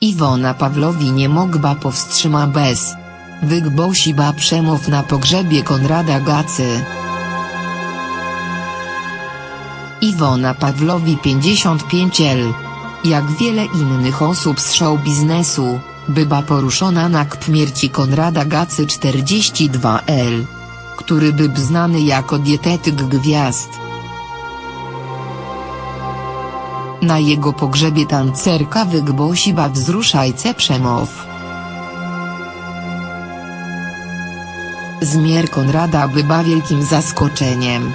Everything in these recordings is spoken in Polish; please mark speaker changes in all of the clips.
Speaker 1: Iwona Pawlowi nie mogła powstrzyma bez. Wygbosiła przemow na pogrzebie Konrada Gacy. Iwona Pawlowi 55 L. Jak wiele innych osób z show biznesu, była poruszona na śmierci Konrada Gacy 42 L. Który był znany jako dietetyk gwiazd. Na jego pogrzebie tancerka wygbosiła wzruszajce przemow. Zmier Konrada była wielkim zaskoczeniem.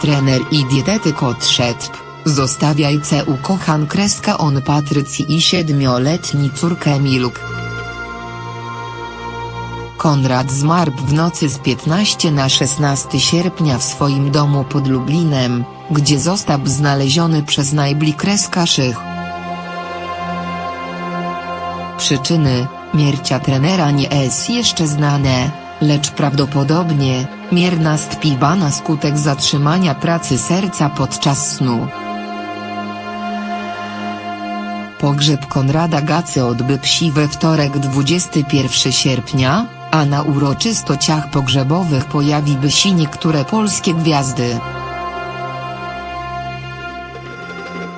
Speaker 1: Trener i dietetyk odszedł, zostawiajce ukochan kreska on Patrycji i siedmioletni córkę Milk. Konrad zmarł w nocy z 15 na 16 sierpnia w swoim domu pod Lublinem, gdzie został znaleziony przez najbliższych. Przyczyny śmiercia trenera nie jest jeszcze znane, lecz prawdopodobnie mier nastąpiła na skutek zatrzymania pracy serca podczas snu. Pogrzeb Konrada Gacy odbył się we wtorek 21 sierpnia, a na uroczystościach pogrzebowych pojawiły się niektóre polskie gwiazdy.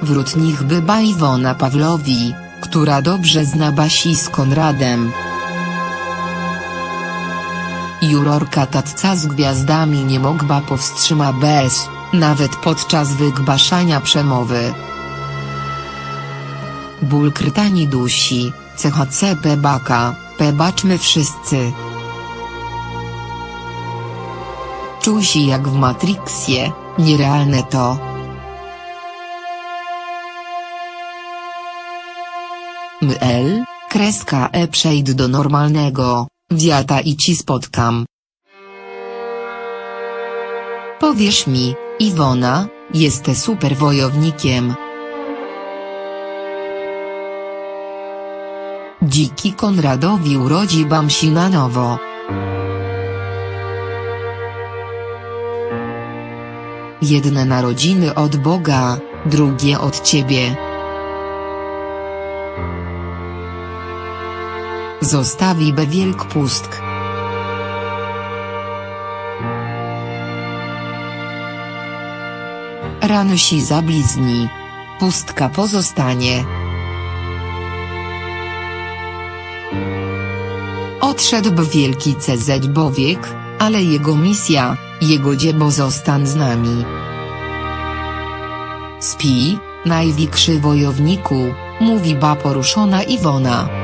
Speaker 1: Wśród nich była Iwona Pawlowi, która dobrze zna Basi z Konradem. Jurorka Tatca z gwiazdami nie mogła powstrzymać bez, nawet podczas wygłaszania przemowy. Ból krtani dusi, CHC Pebaka, pebaczmy wszyscy. Czusi jak w Matrixie, nierealne to. ML, kreska E przejdź do normalnego, wiata i ci spotkam. Powiesz mi, Iwona, jesteś super wojownikiem. Dziki Konradowi urodzi Bamsi na nowo. Jedne narodziny od Boga, drugie od Ciebie. Zostawi be wielk pustk. Rano si zablizni. Pustka pozostanie. Odszedł wielki CZ Bowiek, ale jego misja, jego dzieło zostań z nami. Spi, największy wojowniku, mówi ba poruszona Iwona.